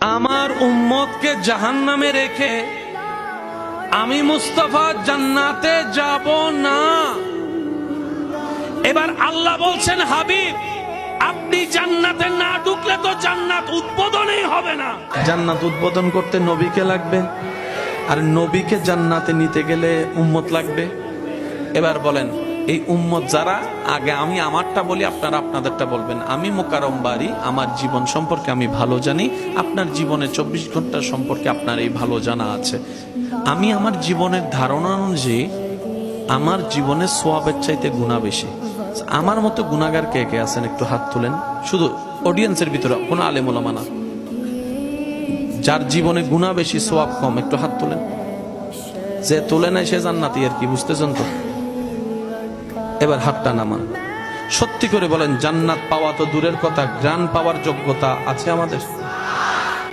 আমার উম্মতকে জাহান্নামে রেখে আমি মুস্তফা জান্নাতে যাব না। এবার আল্লাহ বলছেন, হাবিব, আপনি জান্নাতে না ঢুকলে তো জান্নাত উদ্বোধনই হবে না। জান্নাত উদ্বোধন করতে নবীকে লাগবে, আর নবীকে জান্নাতে নিতে গেলে উম্মত লাগবে। এবার বলেন এই উম্মত যারা, আগে আমি আমারটা বলি, আপনারা আপনাদেরটা বলবেন। আমি মোকারম বাড়ি, আমার জীবন সম্পর্কে আমি ভালো জানি, আপনার জীবনে চব্বিশ ঘণ্টা সম্পর্কে আপনার এই ভালো জানা আছে। আমি আমার জীবনের ধারণা অনুযায়ী, আমার জীবনে সোয়াবের চাইতে গুণা বেশি। আমার মতো গুণাগার কে কে আছেন? একটু হাত তুলেন। শুধু অডিয়েন্সের ভিতরে, কোনো আলেমুলামা না। যার জীবনে গুণা বেশি, সোয়াব কম, একটু হাত তুলেন। যে তুলে নেয়, সে জান্নাতি আর কি বুঝতেছেন তো? এবার হাতটা নামান। সত্যি করে বলেন, জান্নাত পাওয়া তো দূরের কথা গ্রান পাওয়ার যোগ্যতা আছে আমাদের।